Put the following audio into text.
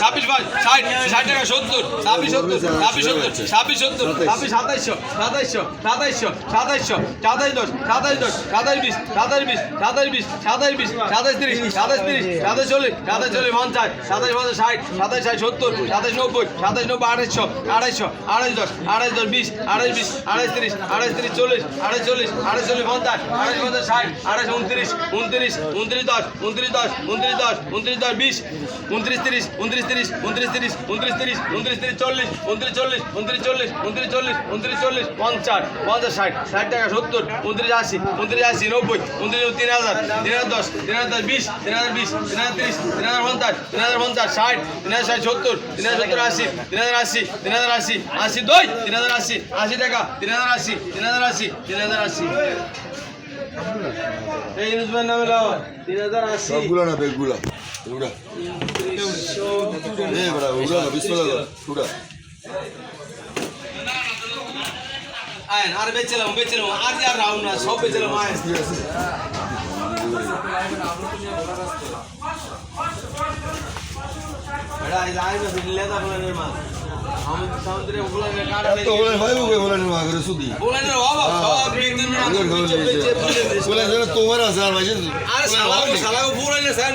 ছাব্বিশ পাঁচ ষাট ষাট টাকা সত্তর ছাব্বিশ সত্তর ছাব্বিশ সত্তর ছাব্বিশ সত্তর ছাব্বিশ সাতাইশশো সাতাইশশো সাতাইশশো সাতাইশশো সাতাইশ দশ সাতাইশ দশ সাতাইশ বিশ সাতাইশ বিশ সাতাইশ বিশ সাতাইশ বিশ সাতাইশ তিরিশ সাতাইশ তিরিশ সাতাইশ চল্লিশ সাতাইশ চল্লিশ পঞ্চাশ সাতাইশ পঞ্চাশ ষাট সাতাইশ ষাট সত্তর সাতাইশ নব্বই সাতাইশ নব্বই আড়াইশো আড়াইশো আড়াইশ দশ আড়াইশ দশ বিশ আড়াইশ বিশ আড়াইশ তিরিশ আড়াইশ তিরিশ চল্লিশ আড়াইশ চল্লিশ আড়াইশ চল্লিশ পঞ্চাশ আড়াইশ পঞ্চাশ ষাট আড়াইশ উনত্রিশ উনত্রিশ উনত্রিশ দশ উনত্রিশ দশ উনত্রিশ দশ উনত্রিশ দশ বিশ উনত্রিশ তিরিশ উনত্রিশ তিরিশ উনত্রিশ তিরিশ উনত্রিশ তিরিশ উনত্রিশ তিরিশ চল্লিশ উনত্রিশ চল্লিশ উনত্রিশ চল্লিশ উনত্রিশ চল্লিশ উনত্রিশ চল্লিশ পঞ্চাশ পঞ্চাশ ষাট ষাট টাকা সত্তর উনত্রিশ আশি উনত্রিশ আশি নব্বই উনত্রিশ তিন হাজার তিন হাজার দশ তিন হাজার দশ বিশ তিন হাজার বিশ তিন হাজার তিরিশ তিন হাজার পঞ্চাশ তিন হাজার পঞ্চাশ ষাট তিন হাজার ষাট সত্তর তিন হাজার সত্তর আশি তিন হাজার আশি তিন হাজার আশি আশি দুই তিন হাজার আশি আশি টাকা তিন হাজার আশি তিন হাজার আশি তিন হাজার আশি এই ভাইয়ের নামে লাও তিন হাজার আশি সবগুলো না বেগুলা এগুলা আয়ন আর বেচলাম বেচলাম আর রাউন্ড না সব বেচলাম আয়ন ভাই তোমার আছে আর মাঝে আর সালা সালা পুরাই না সান